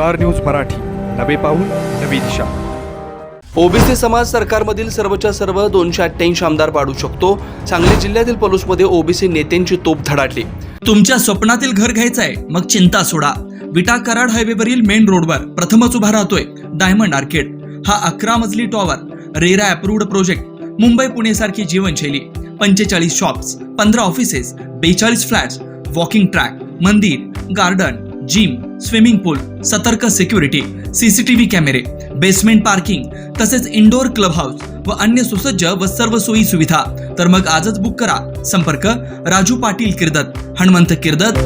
Star news Marathi. नवे पाऊल नवी दिशा. ओबीसी समाज सरकारमधील सर्वच्या सर्व दोनशे अठ्ठ्याऐंशी आमदार पाडू शकतो. सांगली जिल्ह्यातील पलूसमध्ये ओबीसी नेत्यांची तोप धडाडली. तुमच्या स्वप्नातील घर घ्यायचं आहे मग चिंता सोडा. विटा कराड हायवेवरील मेन रोडवर प्रथमच उभा राहतोय डायमंड आर्केड. हा अकरा मजली tower RERA approved project Mumbai Pune सारखी जीवनशैली पंचेचाळीस शॉप्स पंधरा ऑफिसेस बेचाळीस फ्लॅट्स वॉकिंग ट्रॅक मंदिर गार्डन जिम स्विमिंग पूल सतर्क सिक्युरिटी सीसीटीव्ही कॅमेरे बेसमेंट पार्किंग तसेच इंडोर क्लब हाऊस व अन्य सुसज्ज व सर्व सोयी सुविधा. तर मग आजच बुक करा. संपर्क राजू पाटील किर्दत हनुमंत किर्दत.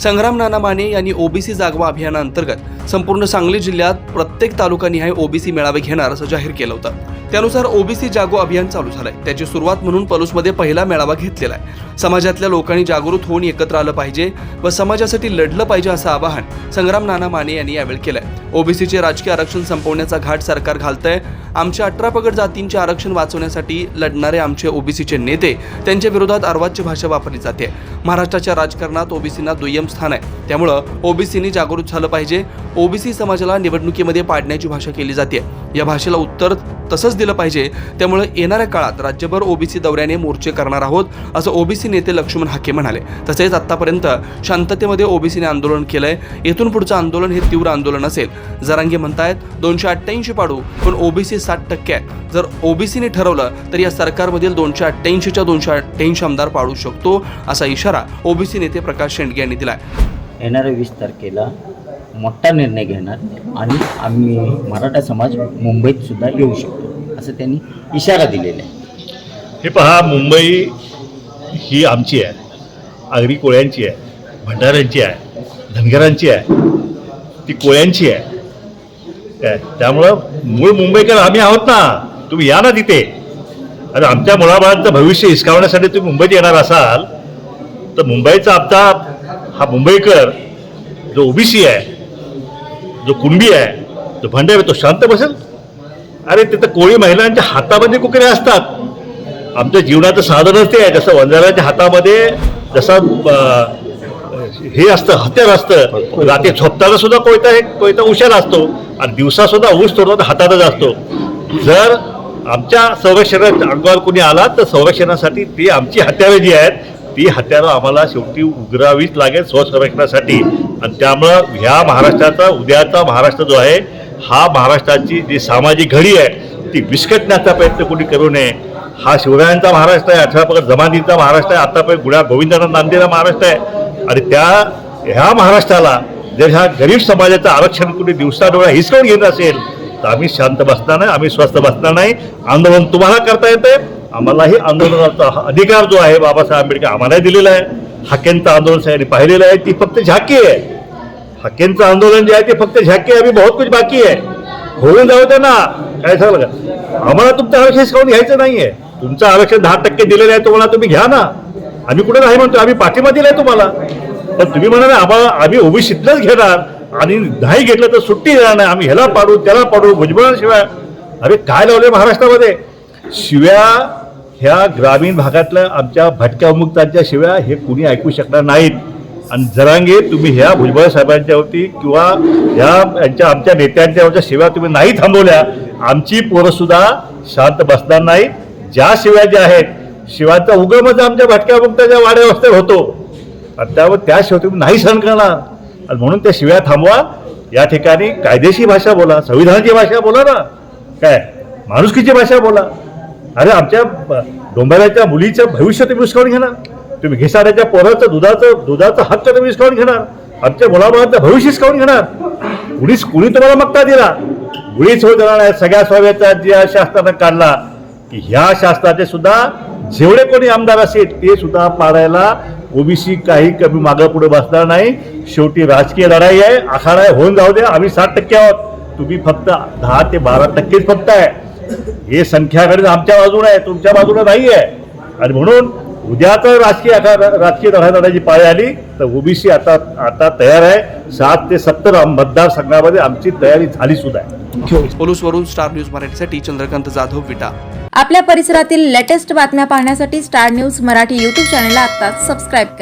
संग्राम नाना माने यांनी ओबीसी जागवा अभियानाअंतर्गत संपूर्ण सांगली जिल्ह्यात प्रत्येक तालुकानिहाय ओबीसी मेळावे घेणार असं जाहीर केलं होतं. त्यानुसार ओबीसी जागो अभियान चालू झालंय. त्याची सुरुवात म्हणून पलूसमध्ये पहिला मेळावा घेतलेला आहे. समाजातल्या लोकांनी जागृत होऊन एकत्र आलं पाहिजे व समाजासाठी लढलं पाहिजे असं आवाहन संग्राम नाना माने यांनी यावेळी केलंय. ओबीसीचे राजकीय आरक्षण संपवण्याचा घाट सरकार घालतंय. आमच्या अठरा पगड जातींचे आरक्षण वाचवण्यासाठी लढणारे आमचे ओबीसीचे नेते त्यांच्या विरोधात अर्वाच्य भाषा वापरली जाते. महाराष्ट्राच्या राजकारणात ओबीसींना दुय्यम स्थान आहे. त्यामुळं ओबीसींनी जागृत झालं पाहिजे. ओबीसी समाजाला निवडणुकीमध्ये पाडण्याची भाषा केली जाते. या भाषेला उत्तर तसंच दिलं पाहिजे. त्यामुळे येणाऱ्या काळात राज्यभर ओबीसी दौऱ्याने मोर्चे करणार आहोत असं ओबीसी नेते लक्ष्मण हाके म्हणाले. तसेच आतापर्यंत शांततेमध्ये ओबीसीने आंदोलन केलंय. येथून पुढचं आंदोलन हे तीव्र आंदोलन असेल. जरांगे म्हणतायत दोनशे अठ्ठ्याऐंशी पाडू पण ओबीसी साठ टक्के आहे. जर ओबीसीने ठरवलं तर या सरकारमधील दोनशे अठ्ठ्याऐंशीच्या दोनशे अठ्ठ्याऐंशी आमदार पाडू शकतो असा इशारा ओबीसी नेते प्रकाश शेंडगे यांनी दिलाय. येणाऱ्या वीस तारखेला मोठा निर्णय घेणार आणि आम्ही मराठा समाज मुंबईत सुद्धा येऊ शकतो. असं त्यांनी इशारा दिलेला आहे. हे पहा मुंबई ही आमची आहे. आगरी कोळ्यांची आहे भंडाऱ्यांची आहे धनगरांची आहे ती कोळ्यांची आहे. काय त्यामुळं मूळ मुंबईकर आम्ही आहोत ना. तुम्ही या ना तिथे. आणि आमच्या मुलाबाळांचं भविष्य हिसकावण्यासाठी तुम्ही मुंबईत येणार असाल तर मुंबईचा आमचा हा मुंबईकर जो ओबीसी आहे जो कुणबी आहे जो भंडारी आहे, तो शांत बसेल. अरे तिथं कोळी महिलांच्या हातामध्ये कुकरे असतात. आमच्या जीवनाचं साधनच ते आहे जसं वंजाराच्या हातामध्ये जसं हे असतं हत्यार असतं. रात्री झोपताना सुद्धा कोयता हे कोयता उशार असतो. आणि दिवसा सुद्धा ऊस तोडताना हातातच असतो. जर आमच्या संरक्षणात अंगावर कोणी आला तर संरक्षणासाठी ती आमची हत्यारं जी आहेत ती हत्यारं आम्हाला शेवटी उघरावीच लागेल स्वसंरक्षणासाठी. आणि त्यामुळं ह्या महाराष्ट्राचा उद्याचा महाराष्ट्र जो आहे हा महाराष्ट्राची जी सामाजिक घडी आहे ती विस्कटण्याचा प्रयत्न कोणी करू नये. हा शिवरायांचा महाराष्ट्र आहे अठरा पगड जमातींचा महाराष्ट्र आहे आतापर्यंत गुण्या गोविंदांना नांदेला महाराष्ट्र आहे. आणि त्या ह्या महाराष्ट्राला जर ह्या गरीब समाजाचं आरक्षण कुठे दिवसा डोळा हिसकावून घेत असेल तर आम्ही शांत बसणार नाही आम्ही स्वस्थ बसणार नाही. आंदोलन तुम्हाला करता येते आम्हालाही आंदोलनाचा अधिकार जो आहे बाबासाहेब आंबेडकर आम्हालाही दिलेला आहे. हाकेंचं आंदोलन साहेबांनी पाहिलेलं आहे. ती फक्त झाकी आहे. हाकेंचं आंदोलन जे आहे ते फक्त झाकी आहे आम्ही बहुत कुछ बाकी आहे. होऊन जाऊ दे ना. काय सांगलं का? आम्हाला तुमचं आरक्षण शिकवून घ्यायचं नाहीये. तुमचं आरक्षण दहा टक्के दिलेलं आहे तुम्हाला तुम्ही घ्या ना. आम्ही कुठे नाही म्हणतो आम्ही पाठिंबा दिलाय तुम्हाला. पण तुम्ही म्हणाले आम्हाला आम्ही ओबीसीतलंच घेणार. आणि नाही घेतलं तर सुट्टी देणार नाही. आम्ही ह्याला पाडू त्याला पाडू भुजबळाशिवाय अरे काय लावले महाराष्ट्रामध्ये? शिव्या ह्या ग्रामीण भागातल्या आमच्या भटक्या मुक्तांच्या शिव्या हे कुणी ऐकू शकणार नाहीत. आणि जरांगे तुम्ही ह्या भुजबळ साहेबांच्यावरती किंवा ह्या यांच्या आमच्या नेत्यांच्यावरच्या सेवा तुम्ही नाही थांबवल्या. आमची पोरंसुद्धा शांत बसणार नाही ज्या शिव्या ज्या आहेत शिवाचा उगमच आमच्या भटक्या मुक्ताच्या वाड्यावस्थेत होतो. आणि त्यावर त्या शिवाय तुम्ही नाही सहन करणार. आणि म्हणून त्या शिव्या थांबवा. या ठिकाणी कायदेशीर भाषा बोला संविधानाची भाषा बोला ना. काय? माणुसकीची भाषा बोला. अरे आमच्या ब- डोंबऱ्याच्या मुलीचं भविष्य तुम्ही हिसकावून घेणार. तुम्ही घिसाऱ्याच्या पोराचं दुधाचं दुधाचं हक्क तुम्ही हिसकावून घेणार. आमच्या मुलाबाळांचं भविष्य हिसकावून घेणार. कुणीच कुणी तुम्हाला मक्ता दिला? गुळीच होत जाणार आहे सगळ्या स्वाव्याचा ज्या शासनानं काढला. की ह्या शासनाचे सुद्धा जेवढे कोणी आमदार असेल ते सुद्धा पाडायला ओबीसी काही कमी मागं पुढे बसणार नाही. शेवटी राजकीय लढाई आहे आखाडा आहे होऊन जाऊ द्या आम्ही साठ टक्के आहोत. तुम्ही फक्त दहा ते बारा टक्केच फक्त आहे. हे संख्याकडे आमच्या बाजूला आहे तुमच्या बाजूला नाही आहे आणि म्हणून उद्याच राजकीय आखाडा राजकीय लढाई लढायची पाळी आली. तर ओबीसी आता आता तयार आहे. सात ते सत्तर मतदारसंघामध्ये आमची तयारी झाली सुद्धा आहे. पलूसवरून स्टार न्यूज मराठीसाठी चंद्रकांत जाधव विटा. आपल्या परिसरातील लेटेस्ट बातम्या पाहण्यासाठी स्टार न्यूज मराठी यूट्यूब चॅनलला आता सबस्क्राईब करा.